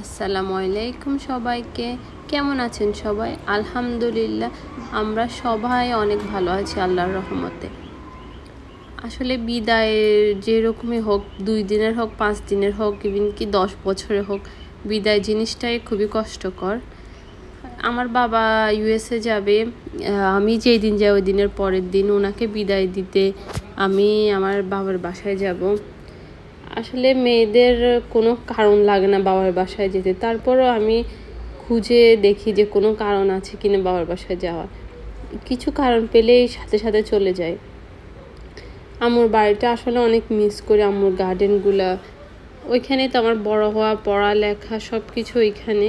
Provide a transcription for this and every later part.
আসসালামু আলাইকুম সবাইকে। কেমন আছেন সবাই? আলহামদুলিল্লাহ, আমরা সবাই অনেক ভালো আছি আল্লাহর রহমতে। আসলে বিদায়ের যেরকমই হোক, দুই দিনের হোক, পাঁচ দিনের হোক ইভিন কি দশ বছরে হোক, বিদায় জিনিসটাই খুবই কষ্টকর। আমার বাবা ইউএসএ যাবে আমি যেই দিন যাই, ওই দিনের পরের দিন ওনাকে বিদায় দিতে আমি আমার বাবার বাসায় যাব। আসলে মেয়েদের কোনো কারণ লাগে না বাবার বাসায় যেতে। তারপরও আমি খুঁজে দেখি যে কোনো কারণ আছে কিনা বাবার বাসায় যাওয়ার। কিছু কারণ পেলেই সাথে সাথে চলে যায়। আমার বাড়িটা আসলে অনেক মিস করি, আমার গার্ডেনগুলা ওইখানে তো আমার বড় হওয়া, পড়ালেখা সব কিছু ওইখানে।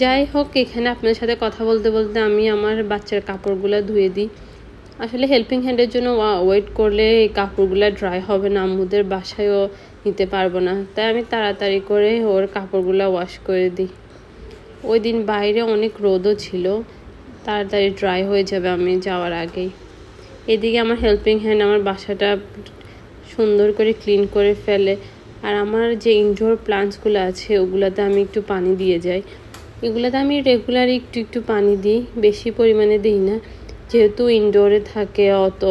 যাই হোক, এখানে আপনার সাথে কথা বলতে বলতে আমি আমার বাচ্চার কাপড়গুলো ধুয়ে দিই। আসলে হেল্পিং হ্যান্ডের জন্য ওয়েট করলে কাপড়গুলো ড্রাই হবে না। আম্মুদের বাসায়ও নিতে পারব না। তাই আমি তাড়াতাড়ি করে ওর কাপড়গুলো ওয়াশ করে দিই। ওই দিন বাইরে অনেক রোদও ছিল। তাড়াতাড়ি ড্রাই হয়ে যাবে আমি যাওয়ার আগেই। এদিকে আমার হেল্পিং হ্যান্ড আমার বাসাটা সুন্দর করে ক্লিন করে ফেলে। আর আমার যে ইনডোর প্লান্টসগুলো আছে, ওগুলোতে আমি একটু পানি দিয়ে যাই। এগুলোতে আমি রেগুলার একটু একটু পানি দিই, বেশি পরিমাণে দিই না। যেহেতু ইনডোরে থাকে, অত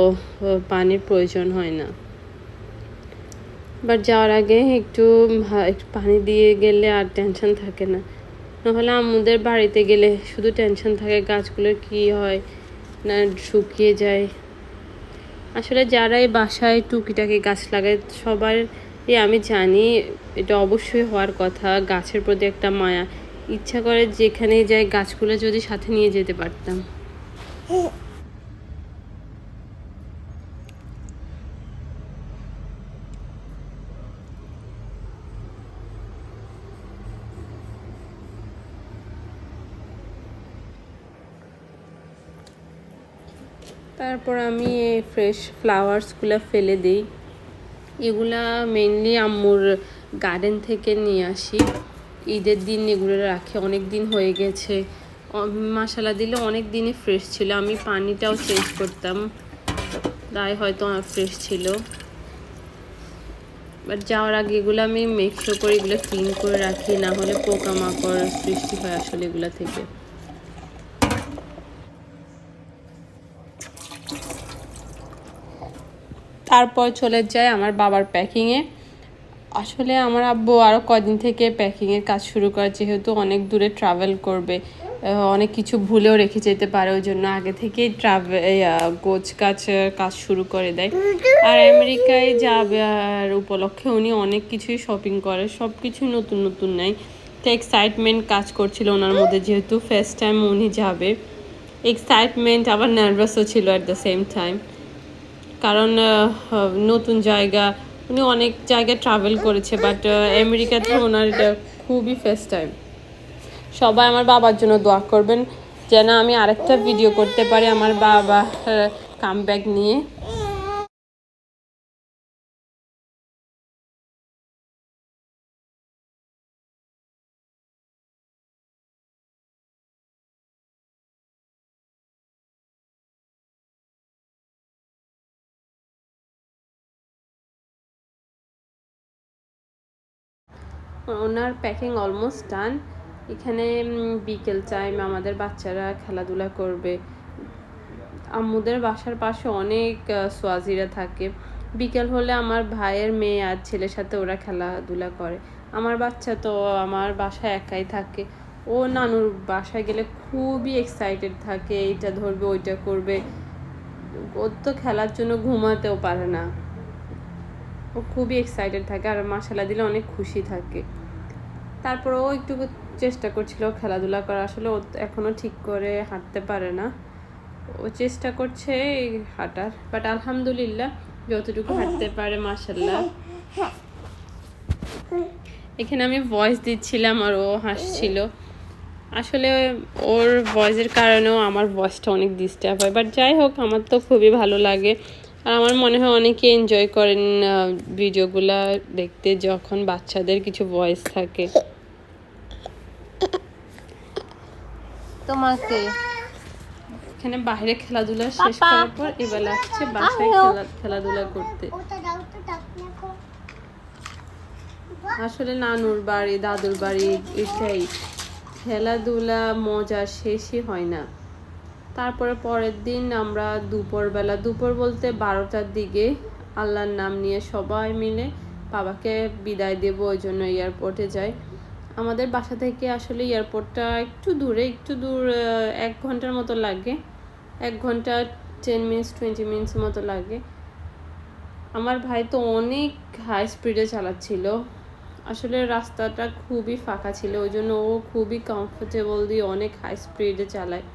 পানির প্রয়োজন হয় না। বাট যাওয়ার আগে একটু পানি দিয়ে গেলে আর টেনশন থাকে না। নাহলে আমাদের বাড়িতে গেলে শুধু টেনশন থাকে গাছগুলোর কী হয়, না শুকিয়ে যায়। আসলে যারা এই বাসায় টুকিটাকি গাছ লাগায় সবার আমি জানি এটা অবশ্যই হওয়ার কথা, গাছের প্রতি একটা মায়া। ইচ্ছা করে যেখানেই যাই গাছগুলো যদি সাথে নিয়ে যেতে পারতাম। তারপর আমি ফ্রেশ ফ্লাওয়ার্সগুলো ফেলে দিই। এগুলা মেনলি আম্মুর গার্ডেন থেকে নিয়ে আসি। ঈদের দিন এগুলো রাখি অনেক দিন হয়ে গেছে। মশালা দিলে অনেক দিনই ফ্রেশ ছিল। আমি পানিটাও চেঞ্জ করতাম। তাই হয়তো ফ্রেশ ছিল। বাট যাওয়ার আগে এগুলো আমি মেকশো করে এগুলো ক্লিন করে রাখি, না হলে পোকামাকড় সৃষ্টি হয় আসলে এগুলো থেকে। তারপর চলে যায় আমার বাবার প্যাকিংয়ে আসলে আমার আব্বু আরও কদিন থেকে প্যাকিংয়ের কাজ শুরু করে, যেহেতু অনেক দূরে ট্রাভেল করবে। অনেক কিছু ভুলেও রেখে যেতে পারে, ওই জন্য আগে থেকেই ট্রাভেল গোছ কাজ কাজ শুরু করে দেয়। আর আমেরিকায় যাবে আর উপলক্ষে উনি অনেক কিছুই শপিং করে সব কিছুই নতুন নতুন নেয়। তো এক্সাইটমেন্ট কাজ করছিল ওনার মধ্যে, যেহেতু ফার্স্ট টাইম উনি যাবে। এক্সাইটমেন্ট আবার নার্ভাসও ছিল অ্যাট দ্য সেম টাইম কারণ নতুন জায়গা, উনি অনেক জায়গায় ট্রাভেল করেছে বাট আমেরিকাতে ওনার এটা খুবই ফার্স্ট টাইম সবাই আমার বাবার জন্য দোয়া করবেন, যেন আমি আরেকটা ভিডিও করতে পারি, আমার বাবা কাম ব্যাক নিয়ে। ওনার প্যাকিং অলমোস্ট ডান এখানে বিকেল টাইম আমাদের বাচ্চারা খেলাধুলা করবে। আম্মুদের বাসার পাশে অনেক সোয়াজিরা থাকে। বিকেল হলে আমার ভাইয়ের মেয়ে আর ছেলের সাথে ওরা খেলাধুলা করে। আমার বাচ্চা তো আমার বাসায় একাই থাকে। ও নানুর বাসায় গেলে খুবই এক্সাইটেড থাকে, এইটা ধরবে, ওইটা করবে। ওর তো খেলার জন্য ঘুমাতেও পারে না। ও খুবই এক্সাইটেড থাকে আর মশালা দিলে অনেক খুশি থাকে। তারপর ও একটু চেষ্টা করছিল খেলাধুলা করা, আসলে ও এখনও ঠিক করে হাঁটতে পারে না। ও চেষ্টা করছে হাঁটার বাট আলহামদুলিল্লাহ যতটুকু হাঁটতে পারে মাসাল্লাহ এখানে আমি ভয়েস দিচ্ছিলাম আর ও হাসছিল। আসলে ওর ভয়েসের কারণেও আমার ভয়েসটা অনেক ডিস্টার্ব হয় বাট যাই হোক, আমার তো খুবই ভালো লাগে। আর আমার মনে হয় অনেকে এনজয় করেন ভিডিওগুলা দেখতে যখন বাচ্চাদের কিছু ভয়েস থাকে। তোমাকে? এখানে বাইরে খেলাধুলা শেষ করার পর এবার লাগছে বাসায় খেলা খেলাধুলা করতে। আসলে নানুর বাড়ি দাদুর বাড়ি এটাই। খেলাধুলা মজা শেষই হয় না। তারপরে পরের দিন আমরা দুপুরবেলা, দুপুর বলতে বারোটার দিকে আল্লাহর নাম নিয়ে সবাই মিলে বাবাকে বিদায় দেবো, ওই জন্য এয়ারপোর্টে যাই। আমাদের বাসা থেকে আসলে এয়ারপোর্টটা একটু দূরে, একটু দূর এক ঘণ্টার মতো লাগে। এক ঘণ্টা টেন মিনিটস টোয়েন্টি মিনিটস মতো লাগে। আমার ভাই তো অনেক হাই স্পিডে চালাচ্ছিল। আসলে রাস্তাটা খুবই ফাঁকা ছিল, ওই জন্য ও খুবই কমফোর্টেবল দিয়ে অনেক হাই স্পিডে চালায়।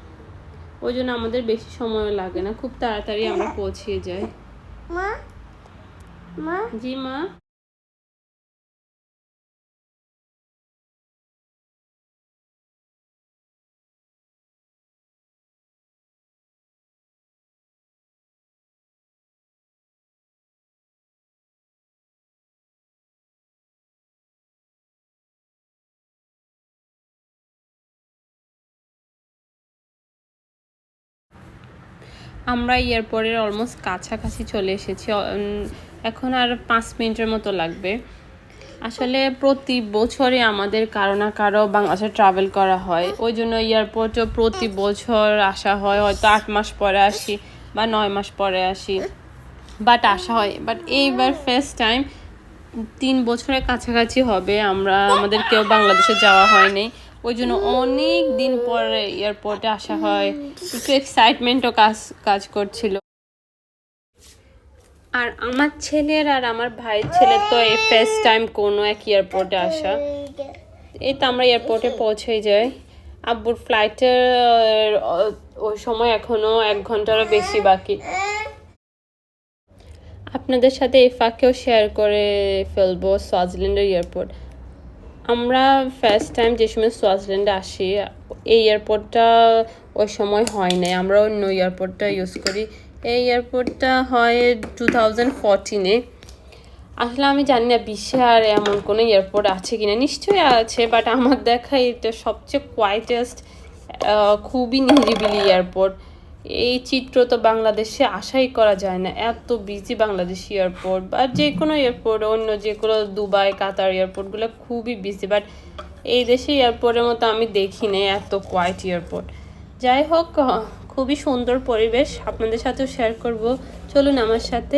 ওই জন্য আমাদের বেশি সময় লাগে না। খুব তাড়াতাড়ি আমরা পৌঁছিয়ে যাই। মা? মা? জি মা? আমরা এয়ারপোর্টের অলমোস্ট কাছাকাছি চলে এসেছি এখন আর পাঁচ মিনিটের মতো লাগবে। আসলে প্রতি বছরে আমাদের কারও না কারও বাংলাদেশে ট্রাভেল করা হয়। ওই জন্য এয়ারপোর্টও প্রতি বছর আসা হয়। হয়তো আট মাস পরে আসি বা নয় মাস পরে আসি বাট আসা হয়। বাট এইবার ফার্স্ট টাইম তিন বছরের কাছাকাছি হবে। আমরা, আমাদের কেউ বাংলাদেশে যাওয়া হয়নি। ওই জন্য অনেক দিন পরে এয়ারপোর্টে আসা হয়। একটু এক্সাইটমেন্টও কাজ কাজ করছিল। আর আমার ছেলের আর আমার ভাইয়ের ছেলে তো এই ফার্স্ট টাইম কোনো এক এয়ারপোর্টে আসা। এই তো আমরা এয়ারপোর্টে পৌঁছে যাই। আব্বুর ফ্লাইটের ওই সময় এখনও এক ঘন্টারও বেশি বাকি। আপনাদের সাথে এই ফাঁকেও শেয়ার করে ফেলব সোয়াজিল্যান্ডের এয়ারপোর্ট আমরা ফার্স্ট টাইম যে সময় সোয়াজিল্যান্ডে আসি, এই এয়ারপোর্টটা ওই সময় হয় নাই। আমরা অন্য এয়ারপোর্টটা ইউজ করি। এই এয়ারপোর্টটা হয় টু থাউজেন্ড ফোরটিনে আসলে আমি জানি না বিশ্বে আর এমন কোনো এয়ারপোর্ট আছে কিনা। নিশ্চয়ই আছে বাট আমার দেখা এটা সবচেয়ে কোয়াইটেস্ট খুবই নিরিবিলি এয়ারপোর্ট এই চিত্র তো বাংলাদেশে আশাই করা যায় না। এত বিজি বাংলাদেশ এয়ারপোর্ট বা যে কোনো এয়ারপোর্ট অন্য যে কোনো দুবাই, কাতার এয়ারপোর্টগুলো খুবই বিজি বাট এই দেশে এয়ারপোর্টের মতো আমি দেখি নেই, এত কোয়াইট এয়ারপোর্ট যাই হোক, খুবই সুন্দর পরিবেশ, আপনাদের সাথেও শেয়ার করব। চলুন আমার সাথে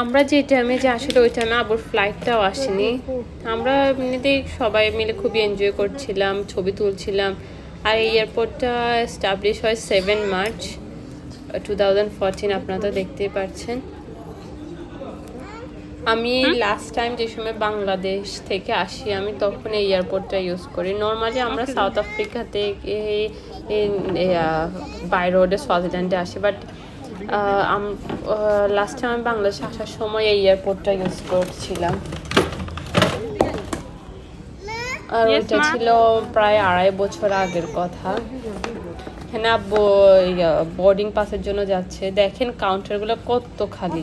আমরা যে টাইমে যে আসলে ওই টাইমে আবার ফ্লাইটটাও আসেনি। আমরা এমনিতেই সবাই মিলে খুবই এনজয় করছিলাম ছবি তুলছিলাম। আর এই এয়ারপোর্টটা এস্টাবলিশ হয় seven March two thousand fourteen আপনারা তো দেখতেই পাচ্ছেন আমি লাস্ট টাইম যে সময় বাংলাদেশ থেকে আসি আমি তখন এই এয়ারপোর্টটা ইউজ করি। নর্মালি আমরা সাউথ আফ্রিকা থেকে বাই রোডে সোয়াজিল্যান্ডে আসি বাট লাস্ট টাইম আমি বাংলাদেশে আসার সময় এই এয়ারপোর্টটা ইউজ করছিলাম। আর ওইটা ছিল প্রায় আড়াই বছর আগের কথা। এখানে আব্বু বোর্ডিং পাসের জন্য যাচ্ছে। দেখেন কাউন্টারগুলো কত খালি।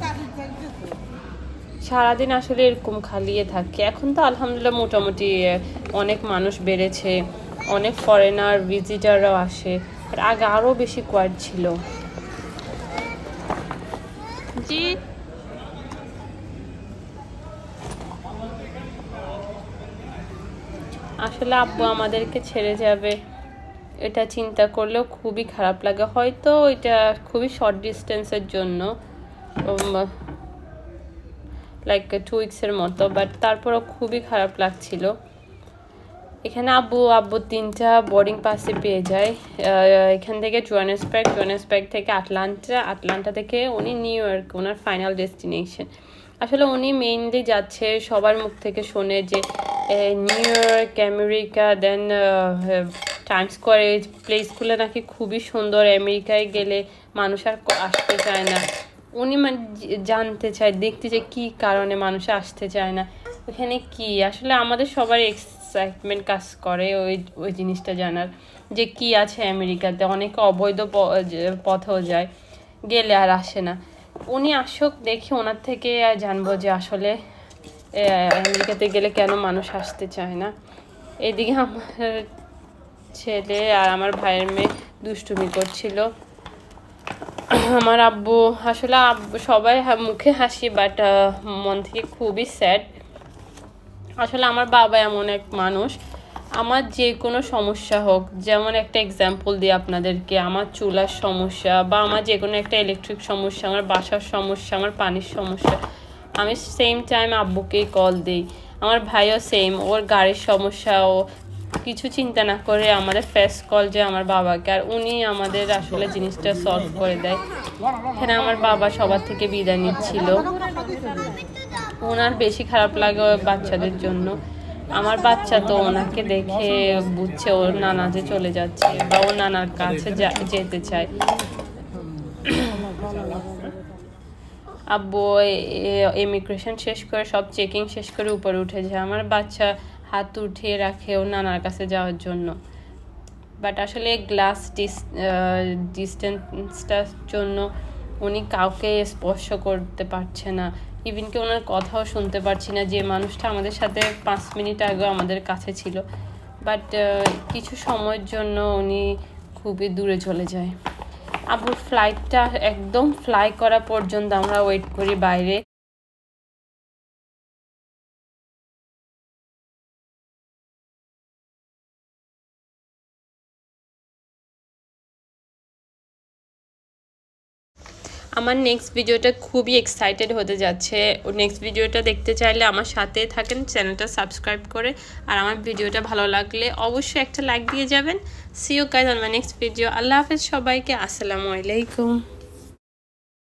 সারাদিন আসলে এরকম খালিয়ে থাকে। এখন তো আলহামদুলিল্লাহ মোটামুটি অনেক মানুষ বেড়েছে। অনেক ফরেনার ভিজিটাররাও আসে। আর আগে আরও বেশি কোয়ার্ড ছিল। আসলে আব্বু আমাদেরকে ছেড়ে যাবে। এটা চিন্তা করলেও খুবই খারাপ লাগে। হয়তো এটা খুবই শর্ট ডিস্টেন্সের জন্য লাইক টু উইক্সের মতো বাট তারপরও খুবই খারাপ লাগছিল। এখানে আব্বু আব্বু তিনটা বোর্ডিং পাসে পেয়ে যায়। এখান থেকে জোয়ানেসবার্গ জোয়ানেসবার্গ থেকে আটলান্টা আটলান্টা থেকে উনি নিউ ইয়র্ক ওনার ফাইনাল ডেস্টিনেশন আসলে উনি মেইনলি যাচ্ছে সবার মুখ থেকে শোনে যে New York America then Time Square প্লেসগুলো নাকি খুবই সুন্দর। আমেরিকায় গেলে মানুষ আর আসতে চায় না। উনি মানে জানতে চায়, দেখতে চায় কী কারণে মানুষ আসতে চায় না। ওখানে কি? আসলে আমাদের সবার এক্সাইটমেন্ট কাজ করে ওই ওই জিনিসটা জানার। যে কি আছে আমেরিকাতে? অনেকে অবৈধ পথেও যায়, গেলে আর আসে না। উনি আসুক, দেখি ওনার থেকে জানব যে আসলে আমেরিকাতে গেলে কেন মানুষ আসতে চায় না। এদিকে আমার ছেলে আর আমার ভাইয়ের মেয়ে দুষ্টুমি করছিল। আমার আব্বু, আসলে আব্বু সবাই মুখে হাসি বাট মন থেকে খুবই স্যাড আসলে আমার বাবা এমন এক মানুষ। আমার যে কোনো সমস্যা হোক, যেমন একটা এক্সাম্পল দিই আপনাদেরকে, আমার চুলার সমস্যা বা আমার যে কোনো একটা ইলেকট্রিক সমস্যা, আমার বাসার সমস্যা, আমার পানির সমস্যা, আমি সেম টাইম আব্বুকেই কল দিই। আমার ভাইও সেম ওর গাড়ির সমস্যা, ও কিছু চিন্তা না করে আমাদের ফেস কল যে আমার বাবাকে, আর উনি আমাদের আসলে জিনিসটা সলভ করে দেয়। এখানে আমার বাবা সবার থেকে বিদায় নিচ্ছিল। ওনার বেশি খারাপ লাগে বাচ্চাদের জন্য। আমার বাচ্চা তো ওনাকে দেখে বুঝছে ওর নানা যে চলে যাচ্ছে বা ওর নানার কাছে যেতে চায়। আব্বু ইমিগ্রেশন শেষ করে, সব চেকিং শেষ করে উপরে উঠে যায়। আমার বাচ্চা হাত উঠিয়ে রাখে ওর নানার কাছে যাওয়ার জন্য। বাট আসলে গ্লাস ডিস্টেন্সটার জন্য উনি কাউকে স্পর্শ করতে পারছে না। ইভিন কি ওনার কথাও শুনতে পারছি না যে মানুষটা আমাদের সাথে পাঁচ মিনিট আগে আমাদের কাছে ছিল। বাট কিছু সময়ের জন্য উনি খুবই দূরে চলে যায়। আবুর ফ্লাইটটা একদম ফ্লাই করা পর্যন্ত আমরা ওয়েট করি বাইরে। আমার নেক্সট ভিডিওটা খুবই এক্সাইটেড হতে যাচ্ছে। নেক্সট ভিডিওটা দেখতে চাইলে আমার সাথে থাকেন চ্যানেলটা সাবস্ক্রাইব করে। আর আমার ভিডিওটা ভালো লাগলে অবশ্যই একটা লাইক দিয়ে যাবেন। সিও কাজ আমার নেক্সট ভিডিও আল্লাহ হাফেজ সবাইকে। আসসালামু আলাইকুম।